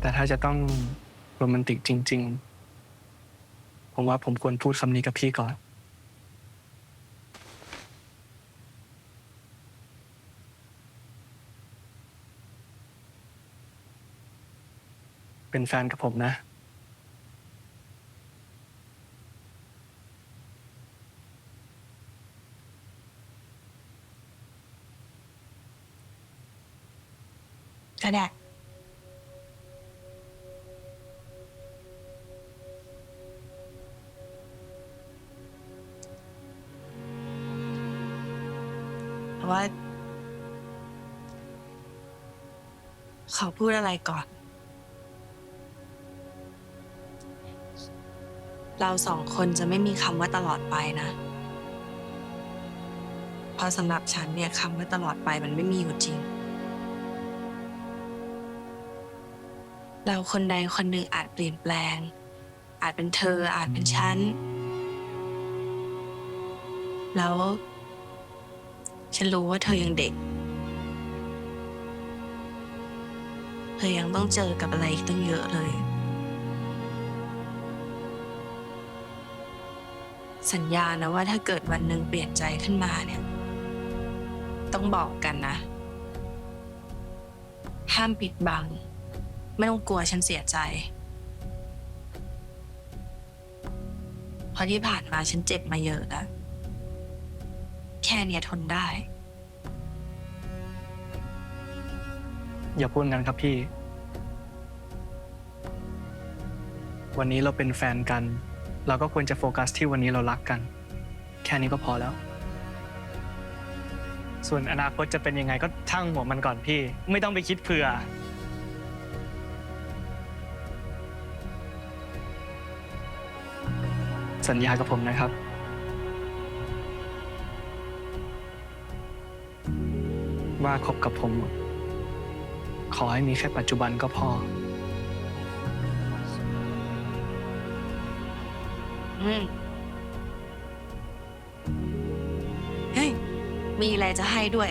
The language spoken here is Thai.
แต่ถ้าจะต้องโรแมนติกจริง ๆ ผมว่าผมควรพูดคำนี้กับพี่ก่อน เป็นแฟนกับผมนะ ก็ได้ ว่า เขอพูดอะไรก่อน เราสองคนจะไม่มีคำว่าตลอดไปนะ เพราะสำหรับฉันเนี่ยคำว่าตลอดไปมันไม่มีอยู่จริง เราคนใดคนหนึ่งอาจเปลี่ยนแปลง อาจเป็นเธออาจเป็นฉัน แล้ว ฉันรู้ว่าเธอยังเด็ก เธอยังต้องเจอกับอะไรอีกตั้งเยอะเลย สัญญานะว่าถ้าเกิดวันหนึ่งเปลี่ยนใจขึ้นมาเนี่ย ต้องบอกกันนะ ห้ามปิดบัง ไม่ต้องกลัวฉันเสียใจ เพราะที่ผ่านมาฉันเจ็บมาเยอะแล้ว แค่เนี้ยทนได้ อย่าพูดงั้นครับพี่ วันนี้เราเป็นแฟนกัน เราก็ควรจะโฟกัสที่วันนี้เรารักกัน แค่นี้ก็พอแล้ว ส่วนอนาคตจะเป็นยังไงก็ช่างหัวมันก่อนพี่ ไม่ต้องไปคิดเผื่อ สัญญากับผมนะครับ ว่าคบกับผม ขอให้มีแค่ปัจจุบันก็พอ อืมเฮ้ย มีอะไรจะให้ด้วย